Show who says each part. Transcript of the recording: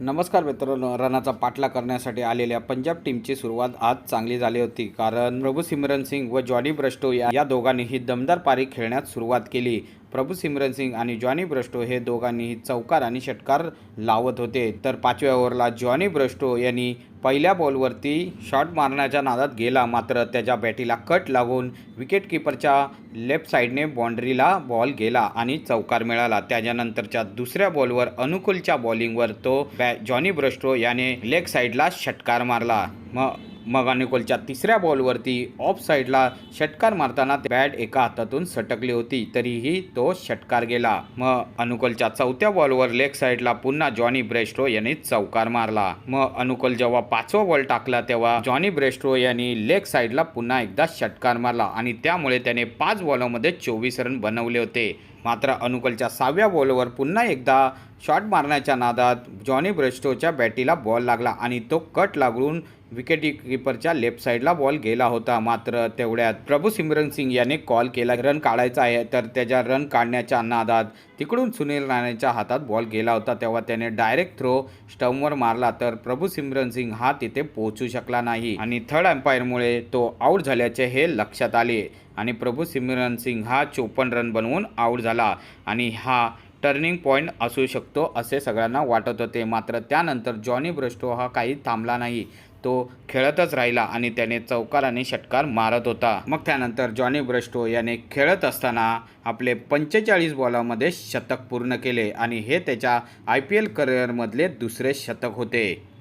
Speaker 1: नमस्कार मित्रांनो रनाचा पाठला करण्यासाठी आलेल्या पंजाब टीमची सुरुवात आज चांगली झाली होती. कारण प्रभू सिमरन सिंग व जॉनी ब्रस्टो या या दोघांनीही दमदार पारी खेळण्यास सुरुवात केली. प्रभू सिमरन सिंग आणि जॉनी ब्रस्टो हे दोघांनीही चौकार आणि षटकार लावत होते. तर पाचव्या ओव्हरला जॉनी ब्रस्टो यांनी पहिल्या बॉलवरती शॉट मारण्याच्या नादात गेला. मात्र त्याच्या बॅटीला कट लागून विकेटकीपरच्या लेफ्ट साईडने बाँड्रीला बॉल गेला आणि चौकार मिळाला. त्याच्यानंतरच्या दुसऱ्या बॉलवर अनुकूलच्या बॉलिंगवर तो बॅ जॉनी ब्रस्टो याने लेग साईडला षटकार मारला. मग मग अनुकूलच्या तिसऱ्या बॉलवरती ऑफ साईडला षटकार मारताना बॅट एका हातातून सटकली होती तरीही तो षटकार गेला. मग अनुकूलच्या चौथ्या बॉलवर लेग साईडला पुन्हा जॉनी ब्रेस्ट्रो यांनी चौकार मारला. मग अनुकूल जेव्हा पाचवा बॉल टाकला तेव्हा जॉनी ब्रेस्ट्रो यांनी लेग साईडला पुन्हा एकदा षटकार मारला आणि त्यामुळे त्याने पाच बॉलमध्ये चोवीस रन बनवले होते. मात्र अनुकलच्या सहाव्या बॉलवर पुन्हा एकदा शॉट मारण्याच्या नादात जॉनी ब्रेस्टोच्या बॅटीला बॉल लागला आणि तो कट लागून विकेट किपरच्या लेफ्ट साईडला बॉल गेला होता. मात्र तेवढ्यात प्रभू सिमरन सिंग याने कॉल केला. रन काढायचा आहे. तर त्याच्या रन काढण्याच्या नादात तिकडून सुनील राणेच्या हातात बॉल गेला होता. तेव्हा त्याने डायरेक्ट थ्रो स्टमवर मारला. तर प्रभू सिमरन सिंग हा तिथे पोहोचू शकला नाही. आणि थर्ड अंपायरमुळे तो आऊट झाल्याचे हे लक्षात आले. आणि प्रभू सिमरन सिंग हा चोपन्न रन बनवून आऊट झाला. आणि हा टर्निंग पॉईंट असू शकतो असे सगळ्यांना वाटत होते. मात्र त्यानंतर जॉनी ब्रस्टो हा काही थांबला नाही. तो खेळतच राहिला आणि त्याने चौकार आणि षटकार मारत होता. मग त्यानंतर जॉनी ब्रस्टो याने खेळत असताना आपले पंचेचाळीस बॉलामध्ये शतक पूर्ण केले आणि हे त्याच्या आय पी एल करिअरमधले दुसरे शतक होते.